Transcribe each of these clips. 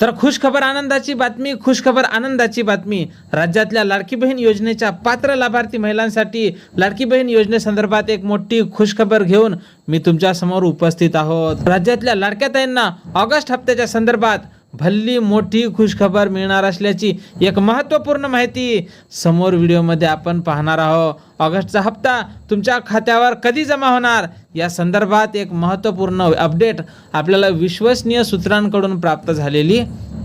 तर खुशखबर आनंदाची बातमी खुशखबर आनंदाची बातमी. राज्यातल्या लाडकी बहीण योजनेच्या पात्र लाभार्थी महिलांसाठी लाडकी बहीण योजनेसंदर्भात एक मोठी खुशखबर घेऊन मी तुमच्यासमोर उपस्थित आहोत. राज्यातल्या लाडक्या ताईंना ऑगस्ट हप्त्याच्या संदर्भात भल्ली मोठी खुशखबर मिळणार असल्याची एक महत्त्वपूर्ण माहिती समोर व्हिडिओमध्ये आपण पाहणार आहोत. ऑगस्टचा हप्ता तुमच्या खात्यावर कधी जमा होणार? या संदर्भात एक महत्त्वपूर्ण अपडेट आपल्याला विश्वसनीय सूत्रांकडून प्राप्त झालेली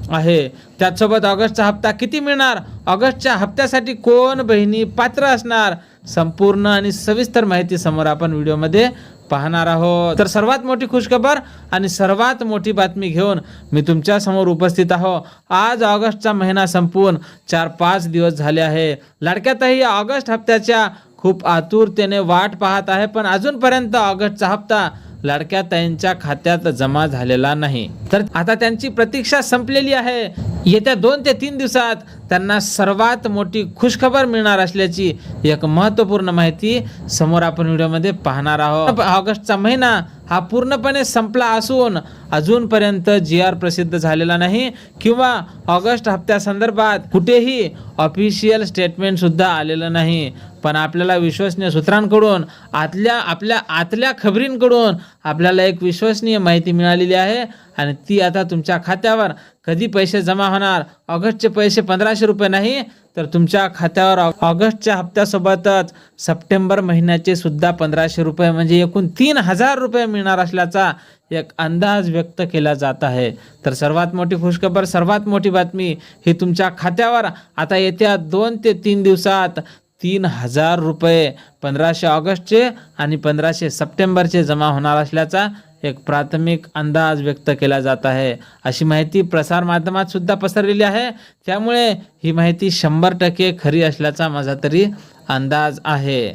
आहे. त्याचसोबत ऑगस्टचा हप्ता किती मिळणार? ऑगस्टच्या हप्त्यासाठी कोण बहिणी पात्र असणार? संपूर्ण आणि सविस्तर माहिती समोर आपण व्हिडिओमध्ये पाहणार आहोत. तर सर्वात मोठी खुशखबर आणि सर्वात मोठी बातमी घेऊन मी तुमच्यासमोर उपस्थित आहो. आज ऑगस्टचा महिना संपवून चार पाच दिवस झाले आहे. लाडक्यातही ऑगस्ट हप्त्याच्या खूप आतुरतेने वाट पाहत आहे पण अजूनपर्यंत ऑगस्टचा हप्ता लाडक्या त्यांच्या खात्यात जमा झालेला नाही. तर आता त्यांची प्रतीक्षा संपलेली आहे. येत्या दोन ते तीन दिवसात त्यांना सर्वात मोठी खुशखबर मिळणार असल्याची एक महत्त्वपूर्ण माहिती समोर आपण व्हिडिओमध्ये पाहणार आहोत. ऑगस्टचा महिना हा पूर्णपणे संपला असून अजूनपर्यंत जी आर प्रसिद्ध झालेला नाही किंवा ऑगस्ट हप्त्यासंदर्भात कुठेही ऑफिशियल स्टेटमेंट सुद्धा आलेलं नाही. पण आपल्याला विश्वसनीय सूत्रांकडून आतल्या आपल्या आतल्या खबरींकडून आपल्याला एक विश्वसनीय माहिती मिळालेली आहे आणि ती आता तुमच्या खात्यावर. कधी पैसे जमा होणार? ऑगस्टचे पैसे पंधराशे रुपये नाही तर तुमच्या खात्यावर ऑगस्टच्या हप्त्यासोबतच सप्टेंबर महिन्याचे सुद्धा पंधराशे रुपये म्हणजे एकूण तीन हजार रुपये मिळणार असल्याचा एक अंदाज व्यक्त केला जात आहे. तर सर्वात मोठी खुशखबर सर्वात मोठी बातमी ही तुमच्या खात्यावर. आता येत्या दोन ते तीन दिवसात तीन हजार रुपये पंधराशे ऑगस्टचे आणि पंधराशे सप्टेंबरचे जमा होणार असल्याचा एक प्राथमिक अंदाज व्यक्त केला जात आहे. अशी माहिती प्रसारमाध्यमात सुद्धा पसरलेली आहे. त्यामुळे ही माहिती शंभर टक्के खरी असल्याचा माझा तरी अंदाज आहे.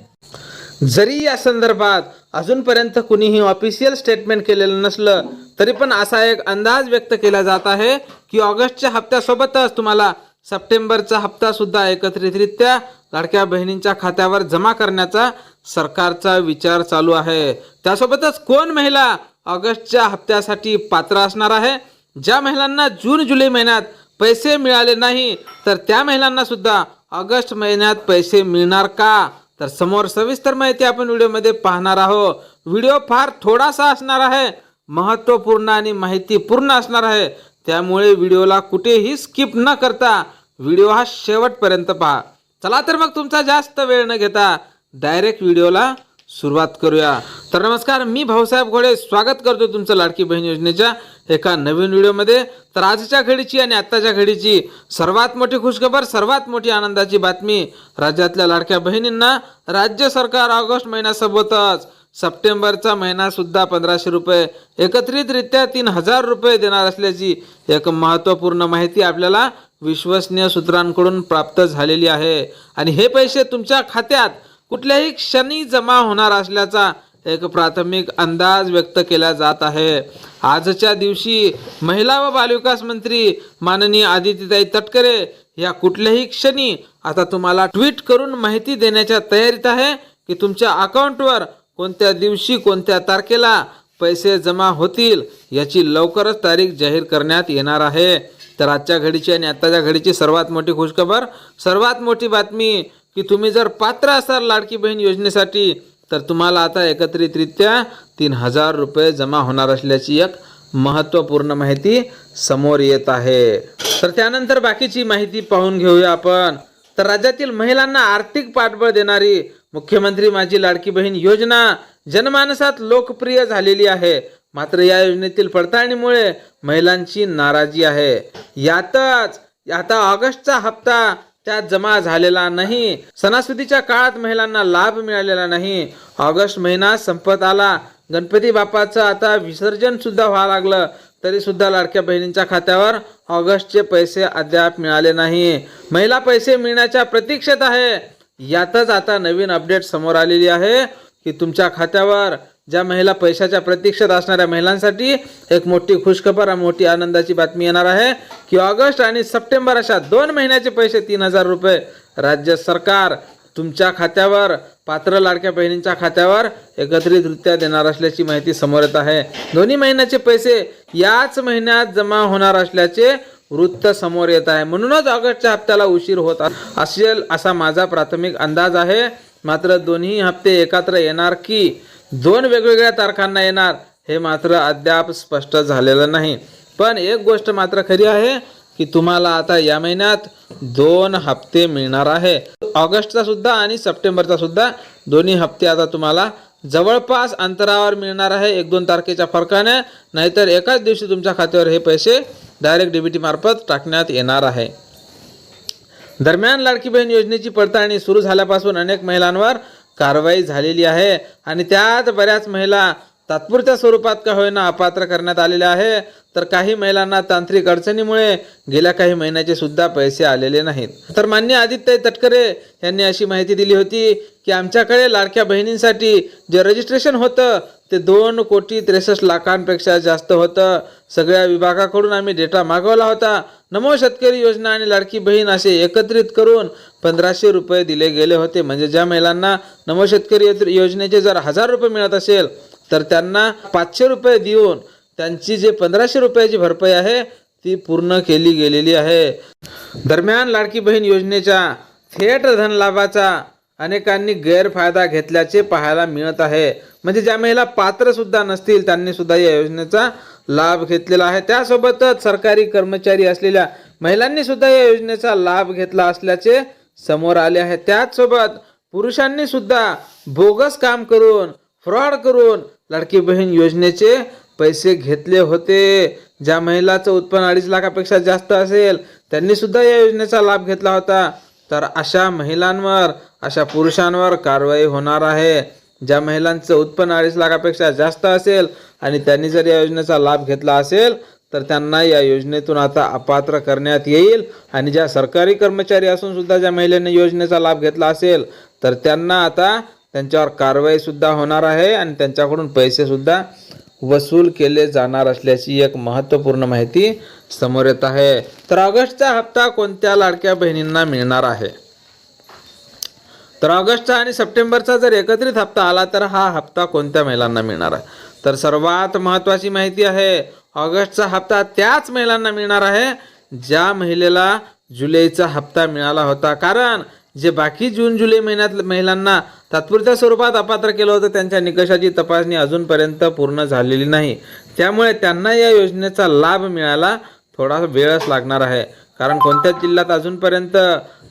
जरी या संदर्भात अजूनपर्यंत कुणीही ऑफिशियल स्टेटमेंट केलेलं नसलं तरी पण असा एक अंदाज व्यक्त केला जात आहे की ऑगस्टच्या हप्त्यासोबतच तुम्हाला सप्टेंबरचा हप्ता सुद्धा एकत्रितरित्या लाडक्या बहिणींच्या खात्यावर जमा करण्याचा सरकारचा विचार चालू आहे. त्यासोबतच कोण महिला ऑगस्टच्या हप्त्यासाठी पात्र असणार आहे? ज्या महिलांना जून जुलै महिन्यात पैसे मिळाले नाही तर त्या महिलांना सुद्धा ऑगस्ट महिन्यात पैसे मिळणार का? तर समोर सविस्तर माहिती आपण व्हिडिओमध्ये पाहणार आहोत. व्हिडिओ फार थोडासा असणार आहे महत्त्वपूर्ण आणि माहितीपूर्ण असणार आहे. त्यामुळे व्हिडिओला कुठेही स्किप न करता व्हिडिओ हा शेवटपर्यंत पहा. चला तर मग तुमचा जास्त वेळ न घेता डायरेक्ट व्हिडिओला सुरुवात करूया. तर नमस्कार मी भाऊसाहेब घोडे. स्वागत करतो तुमचं लाडकी बहीण योजनेच्या एका नवीन व्हिडिओमध्ये. तर आजच्या घडीची आणि आत्ताच्या घडीची सर्वात मोठी खुशखबर सर्वात मोठी आनंदाची बातमी राज्यातल्या लाडक्या बहिणींना. राज्य सरकार ऑगस्ट महिन्यासोबतच सप्टेंबरचा महिनासुद्धा पंधराशे रुपये एकत्रितरित्या तीन हजार रुपये देणार असल्याची एक महत्त्वपूर्ण माहिती आपल्याला विश्वसनीय सूत्रांकडून प्राप्त झालेली आहे. आणि हे पैसे तुमच्या खात्यात कुठल्याही क्षणी जमा होणार असल्याचा एक प्राथमिक अंदाज व्यक्त केला जात आहे. आजच्या दिवशी महिला व बालविकास मंत्री माननीय आदित्यताई तटकरे या कुठल्याही क्षणी आता तुम्हाला ट्विट करून माहिती देण्याच्या तयारीत आहे की तुमच्या अकाउंटवर कोणत्या दिवशी कोणत्या तारखेला पैसे जमा होतील याची लवकरच तारीख जाहीर करण्यात येणार आहे. तर आजच्या घडीची आणि आत्ताच्या घडीची सर्वात मोठी खुशखबर सर्वात मोठी बातमी की तुम्ही जर पात्र असाल लाडकी बहीण योजनेसाठी तर तुम्हाला आता एकत्रितरित्या तीन हजार रुपये जमा होणार असल्याची एक महत्त्वपूर्ण माहिती समोर येत आहे. तर त्यानंतर बाकीची माहिती पाहून घेऊया आपण. तर राज्यातील महिलांना आर्थिक पाठबळ देणारी मुख्यमंत्री माझी लाडकी बहीण योजना जनमानसात लोकप्रिय झालेली आहे. मात्र या योजनेतील पडताळणीमुळे महिलांची नाराजी आहे. यातच आता ऑगस्टचा हप्ता त्यात जमा झालेला नाही. सणासुदीच्या काळात महिलांना लाभ मिळालेला नाही. ऑगस्ट महिना संपत आला. गणपती बाप्पाचं आता विसर्जन सुद्धा व्हावं लागलं. तरी सुद्धा लाडक्या बहिणींच्या खात्यावर ऑगस्टचे पैसे अद्याप मिळाले नाही. महिला पैसे मिळण्याच्या प्रतीक्षेत आहे. यातच आता नवीन अपडेट समोर आलेली आहे की तुमच्या खात्यावर ज्या महिला पैशाच्या प्रतीक्षेत असणाऱ्या महिलांसाठी एक मोठी खुशखबर आणि मोठी आनंदाची बातमी येणार आहे की ऑगस्ट आणि सप्टेंबर अशा दोन महिन्याचे पैसे तीन हजार रुपये राज्य सरकार तुमच्या खात्यावर पात्र लाडक्या बहिणींच्या खात्यावर एकत्रितरित्या देणार असल्याची माहिती समोर येत आहे. दोन्ही महिन्याचे पैसे याच महिन्यात जमा होणार असल्याचे वृत्त समोर येत आहे. म्हणूनच ऑगस्टच्या हप्त्याला उशीर होत असेल असा माझा प्राथमिक अंदाज आहे. मात्र दोन्ही हप्ते एकत्र येणार की दोन वेगवेगळ्या तारखांना येणार हे मात्र अद्याप स्पष्ट झालेलं नाही. पण एक गोष्ट मात्र खरी आहे की तुम्हाला आता या महिन्यात दोन हप्ते मिळणार आहे. ऑगस्टचा सुद्धा आणि सप्टेंबरचा सुद्धा दोन्ही हप्ते आता तुम्हाला जवळपास अंतरावर मिळणार आहे एक दोन तारखेच्या फरकाने. नाहीतर एकाच दिवशी तुमच्या खात्यावर हे पैसे डायरेक्ट डीबीटी मार्फत टाकण्यात येणार आहे. दरम्यान लाडकी बहीण योजनेची पडताळणी सुरू झाल्यापासून अनेक महिलांवर कारवाई झालेली आहे. आणि त्यात बऱ्याच महिला तात्पुरत्या स्वरूपात का होईना अपात्र करण्यात आलेले आहे. तर काही महिलांना तांत्रिक अडचणीमुळे गेल्या काही महिन्याचे सुद्धा पैसे आलेले नाहीत. तर मान्य आदित्य तटकरे यांनी अशी माहिती दिली होती की आमच्याकडे लाडक्या बहिणींसाठी जे रजिस्ट्रेशन होतं ते दोन कोटी त्रेसष्ट लाखांपेक्षा जास्त होतं. सगळ्या विभागाकडून आम्ही डेटा मागवला होता. नमो शेतकरी योजना आणि लाडकी बहीण असे एकत्रित करून पंधराशे रुपये दिले गेले होते. म्हणजे ज्या महिलांना नमो शेतकरी योजनेचे जर हजार रुपये मिळत असेल तर त्यांना पाचशे रुपये देऊन त्यांची जे पंधराशे रुपयाची भरपाई आहे ती पूर्ण केली गेलेली आहे. दरम्यान लाडकी बहीण योजनेच्या थेट धनलाभाचा अनेकांनी गैरफायदा घेतल्याचे पाहायला मिळत आहे. म्हणजे ज्या महिला पात्र सुद्धा नसतील त्यांनी सुद्धा या योजनेचा लाभ घेतलेला आहे. त्यासोबतच सरकारी कर्मचारी असलेल्या महिलांनी सुद्धा या योजनेचा लाभ घेतला असल्याचे समोर आले आहे. त्याचसोबत पुरुषांनी सुद्धा बोगस काम करून फ्रॉड करून लाडकी बहीण योजनेचे पैसे घेतले होते. ज्या महिलाचं उत्पन्न अडीच लाखापेक्षा जास्त असेल त्यांनी सुद्धा या योजनेचा लाभ घेतला होता. तर अशा महिलांवर अशा पुरुषांवर कारवाई होणार आहे. ज्या महिलांचं उत्पन्न अडीच लाखापेक्षा जास्त असेल आणि त्यांनी जर या योजनेचा लाभ घेतला असेल तर त्यांना या योजनेतून आता अपात्र करण्यात येईल. आणि ज्या सरकारी कर्मचारी असून सुद्धा ज्या महिलेने योजनेचा लाभ घेतला असेल तर त्यांना आता त्यांच्यावर कारवाई सुद्धा होणार आहे आणि त्यांच्याकडून पैसे सुद्धा वसूल केले जाणार असल्याची एक महत्त्वपूर्ण माहिती समोर येत आहे. तर ऑगस्टचा हप्ता कोणत्या लाडक्या बहिणींना मिळणार आहे? तर ऑगस्टचा आणि सप्टेंबरचा जर एकत्रित हप्ता आला तर हा हप्ता कोणत्या महिलांना मिळणार आहे? तर सर्वात महत्त्वाची माहिती आहे ऑगस्टचा हप्ता त्याच महिलांना मिळणार आहे ज्या महिलेला जुलैचा हप्ता मिळाला होता. कारण जे बाकी जून जुलै महिन्यात महिलांना तात्पुरत्या स्वरूपात अपात्र केलं होतं त्यांच्या निकषाची तपासणी अजूनपर्यंत पूर्ण झालेली नाही. त्यामुळे त्यांना या योजनेचा लाभ मिळायला थोडा वेळच लागणार आहे. कारण कोणत्याच जिल्ह्यात अजूनपर्यंत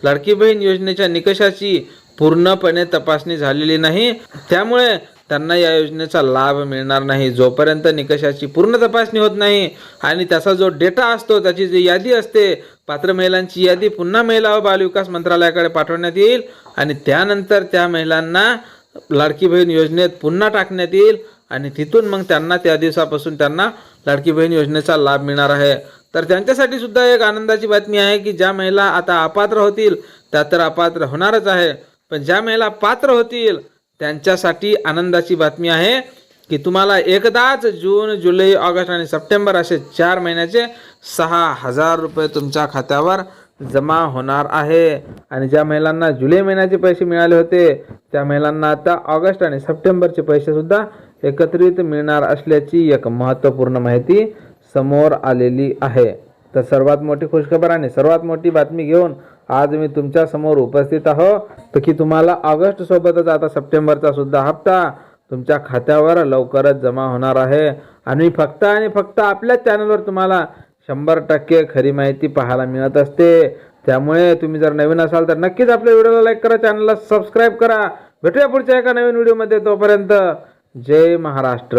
लाडकी बहीण योजनेच्या निकषाची पूर्णपणे तपासणी झालेली नाही त्यामुळे त्यांना या योजनेचा लाभ मिळणार नाही. जोपर्यंत निकषाची पूर्ण तपासणी होत नाही आणि त्याचा जो डेटा असतो त्याची जी यादी असते पात्र महिलांची यादी पुन्हा महिला व बालविकास मंत्रालयाकडे पाठवण्यात येईल आणि त्यानंतर त्या महिलांना लाडकी बहीण योजनेत पुन्हा टाकण्यात येईल आणि तिथून मग त्यांना त्या दिवसापासून त्यांना लाडकी बहीण योजनेचा लाभ मिळणार आहे. तर त्यांच्यासाठी सुद्धा एक आनंदाची बातमी आहे की ज्या महिला आता अपात्र होतील त्या तर अपात्र होणारच आहे. पण ज्या महिला पात्र होतील त्यांच्यासाठी आनंदाची बातमी आहे की तुम्हाला एकदाच जून जुलै ऑगस्ट आणि सप्टेंबर असे चार महिन्याचे सहा हजार रुपये तुमच्या खात्यावर जमा होणार आहे. आणि ज्या महिलांना जुलै महिन्याचे पैसे मिळाले होते त्या महिलांना आता ऑगस्ट आणि सप्टेंबरचे पैसेसुद्धा एकत्रित मिळणार असल्याची एक महत्त्वपूर्ण माहिती समोर आलेली आहे. तर सर्वात मोठी खुशखबर आणि सर्वात मोठी बातमी घेऊन आज मी तुमच्यासमोर उपस्थित आहो. तर की तुम्हाला ऑगस्ट सोबतच आता सप्टेंबरचा सुद्धा हप्ता तुमच्या खात्यावर लवकरच जमा होणार आहे. आणि फक्त आणि फक्त आपल्याच चॅनलवर तुम्हाला शंभर टक्के खरी माहिती पाहायला मिळत असते. त्यामुळे तुम्ही जर नवीन असाल तर नक्कीच आपल्या व्हिडिओला लाईक करा चॅनलला सबस्क्राईब करा. भेटूया पुढच्या एका नवीन व्हिडिओमध्ये तोपर्यंत. जय महाराष्ट्र.